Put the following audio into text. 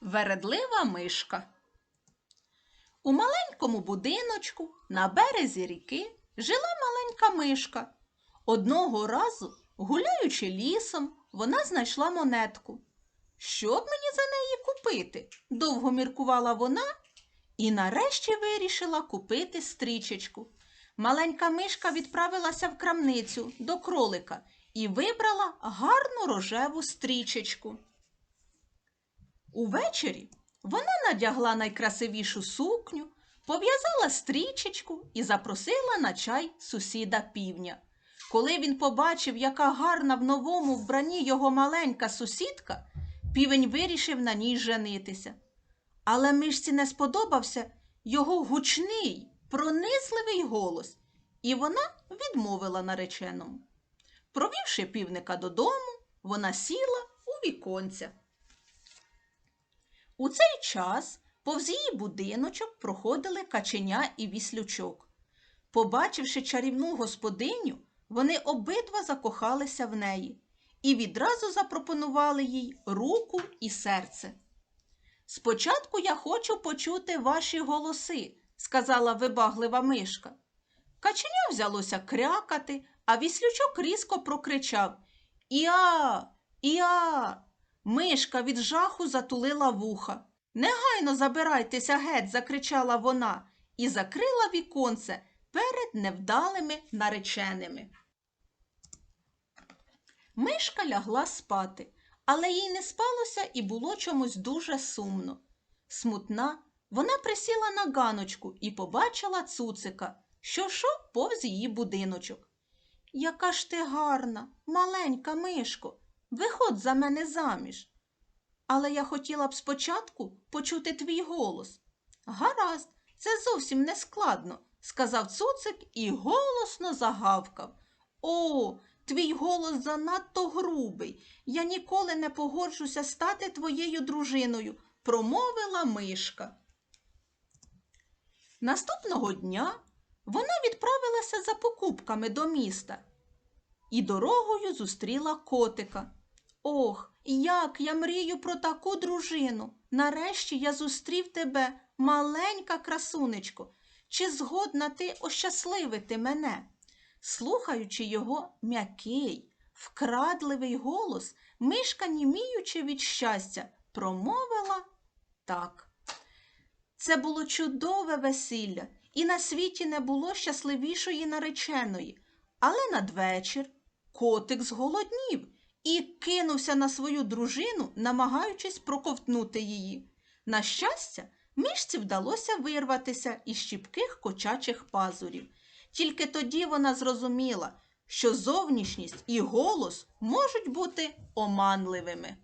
Вередлива мишка. У маленькому будиночку на березі ріки жила маленька мишка. Одного разу, гуляючи лісом, вона знайшла монетку. Що б мені за неї купити? довго міркувала вона і нарешті вирішила купити стрічечку. Маленька мишка відправилася в крамницю до кролика і вибрала гарну рожеву стрічечку. Увечері вона надягла найкрасивішу сукню, пов'язала стрічечку і запросила на чай сусіда півня. Коли він побачив, яка гарна в новому вбранні його маленька сусідка, півень вирішив на ній женитися. Але мишці не сподобався його гучний, пронизливий голос, і вона відмовила нареченому. Провівши півника додому, вона сіла у віконця. У цей час повз її будиночок проходили каченя і віслючок. Побачивши чарівну господиню, вони обидва закохалися в неї і відразу запропонували їй руку і серце. Спочатку я хочу почути ваші голоси, сказала вибаглива мишка. Каченя взялося крякати, а віслючок різко прокричав Іа, іа. Мишка від жаху затулила вуха. Негайно забирайтеся геть, закричала вона і закрила віконце перед невдалими нареченими. Мишка лягла спати, але їй не спалося і було чомусь дуже сумно. Смутна, вона присіла на ганочку і побачила цуцика, що йшов повз її будиночок. Яка ж ти гарна, маленька мишко, виходь за мене заміж. Але я хотіла б спочатку почути твій голос. Гаразд, це зовсім не складно, сказав цуцик і голосно загавкав. О, твій голос занадто грубий. Я ніколи не погоджуся стати твоєю дружиною, промовила мишка. Наступного дня вона відправилася за покупками до міста і дорогою зустріла котика. Ох, як я мрію про таку дружину. Нарешті я зустрів тебе, маленька красунечко. Чи згодна ти ощасливити мене? Слухаючи його м'який, вкрадливий голос, мишка, німіючи від щастя, промовила так. Це було чудове весілля, і на світі не було щасливішої нареченої. Але надвечір котик зголоднів і кинувся на свою дружину, намагаючись проковтнути її. На щастя, мишці вдалося вирватися із щіпких кочачих пазурів. Тільки тоді вона зрозуміла, що зовнішність і голос можуть бути оманливими.